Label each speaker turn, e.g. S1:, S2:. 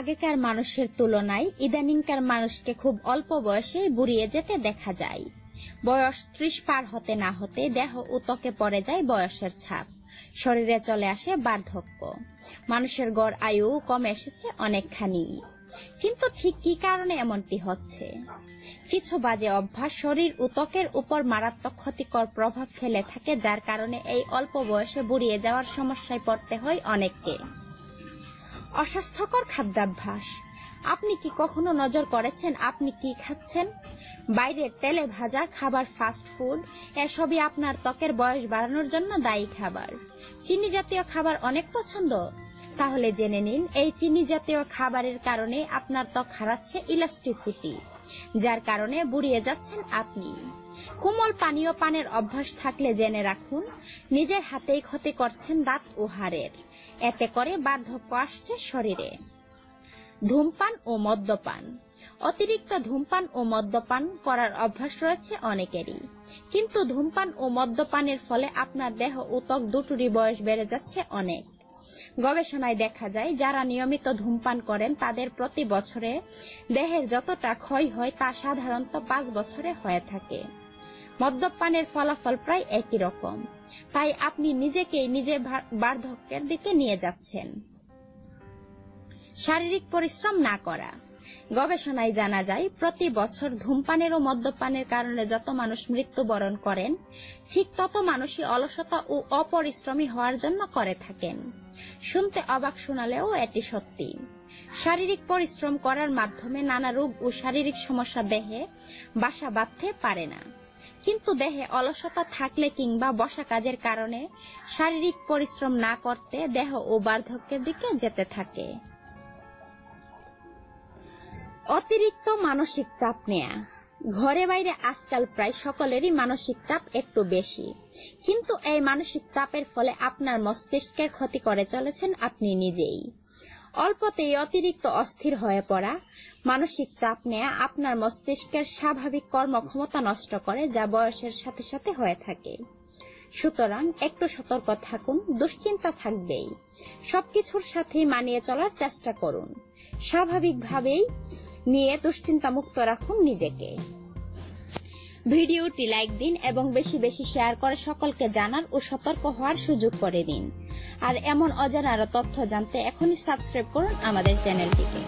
S1: আগেকার মানুষের তুলনায় ইদানিংকার মানুষকে খুব অল্প বয়সে বুড়িয়ে যেতে দেখা যায়। বয়স ত্রিশ পার হতে না হতে দেহ ও ত্বকে পড়ে যায় বয়সের ছাপ। শরীরে চলে আসে বার্ধক্য। মানুষের গড় আয়ু কমে এসেছে অনেকখানি। কিন্তু ঠিক কি কারণে এমনটি হচ্ছে? কিছু বাজে অভ্যাস শরীর ও ত্বকের উপর মারাত্মক ক্ষতিকর প্রভাব ফেলে থাকে, যার কারণে এই অল্প বয়সে বুড়িয়ে যাওয়ার সমস্যায় পড়তে হয় অনেককে। অস্বাস্থ্যকর খাদ্যাভ্যাস। আপনি কি কখনো নজর করেছেন আপনি কি খাচ্ছেন? বাইরের তেলে ভাজা খাবার ফাস্ট ফুড এসবই আপনার ত্বকের বয়স বাড়ানোর জন্য দায়ী খাবার। চিনি জাতীয় খাবার অনেক পছন্দ। তাহলে জেনে নিন, এই চিনি জাতীয় খাবারের কারণে আপনার ত্বক হারাচ্ছে ইলাস্টিসিটি যার কারণে বুড়িয়ে যাচ্ছেন আপনি। কোমল পানীয় পানের অভ্যাস থাকলে জেনে রাখুন, নিজের হাতেই ক্ষতি করছেন দাঁত ও হাড়ের। এতে করে বার্ধক্য আসছে শরীরে। ধূমপান ও মদ্যপান। অতিরিক্ত ধূমপান ও মদ্যপান করার অভ্যাস রয়েছে অনেকেরই। কিন্তু ধূমপান ও মদ্যপানের ফলে আপনার দেহ ও ত্বক দুটোরই বয়স বেড়ে যাচ্ছে অনেক। গবেষণায় দেখা যায়, যারা নিয়মিত ধূমপান করেন, তাদের প্রতি বছরে দেহের যতটা ক্ষয় হয় তা সাধারণত পাঁচ বছরে হয়ে থাকে। মদ্যপানের ফলাফল প্রায় একই রকম। তাই আপনি নিজেকেই নিজে বার্ধক্যের দিকে নিয়ে যাচ্ছেন। শারীরিক পরিশ্রম না করা। গবেষণায় জানা যায়, প্রতি বছর ধূমপানের ও মদ্যপানের কারণে যত মানুষ মৃত্যুবরণ করেন, ঠিক তত মানুষই অলসতা ও অপরিশ্রমী হওয়ার জন্য করে থাকেন। শুনতে অবাক শোনালেও এটি সত্যি। শারীরিক পরিশ্রম করার মাধ্যমে নানা রোগ ও শারীরিক সমস্যা দেহে বাসা বাঁধতে পারে না। কিন্তু দেহে অলসতা থাকলে কিংবা বসা কাজের কারণে শারীরিক পরিশ্রম না করতে দেহ ও বার্ধক্যের দিকে যেতে থাকে। অতিরিক্ত মানসিক চাপ নেয়া। ঘরে বাইরে আজকাল প্রায় সকলেরই মানসিক চাপ একটু বেশি। কিন্তু এই মানসিক চাপের ফলে আপনার মস্তিষ্কের ক্ষতি করে চলেছেন আপনি নিজেই। অল্পতেই অতিরিক্ত অস্থির হয়ে পড়া। মানসিক চাপ নেয়া আপনার মস্তিষ্কের স্বাভাবিক কর্মক্ষমতা নষ্ট করে যা বয়সের সাথে সাথে হয়ে থাকে। সুতরাং একটু সতর্ক থাকুন, দুশ্চিন্তা থাকবেই। সবকিছুর সাথে মানিয়ে চলার চেষ্টা করুন। স্বাভাবিকভাবেই নিয়ে দুশ্চিন্তা মুক্ত রাখুন নিজেকে। ভিডিওটি লাইক দিন এবং বেশি বেশি শেয়ার করে সকলকে জানার ও সতর্ক হওয়ার সুযোগ করে দিন। আর এমন অজানার তথ্য জানতে এখনই সাবস্ক্রাইব করুন আমাদের চ্যানেলটিকে।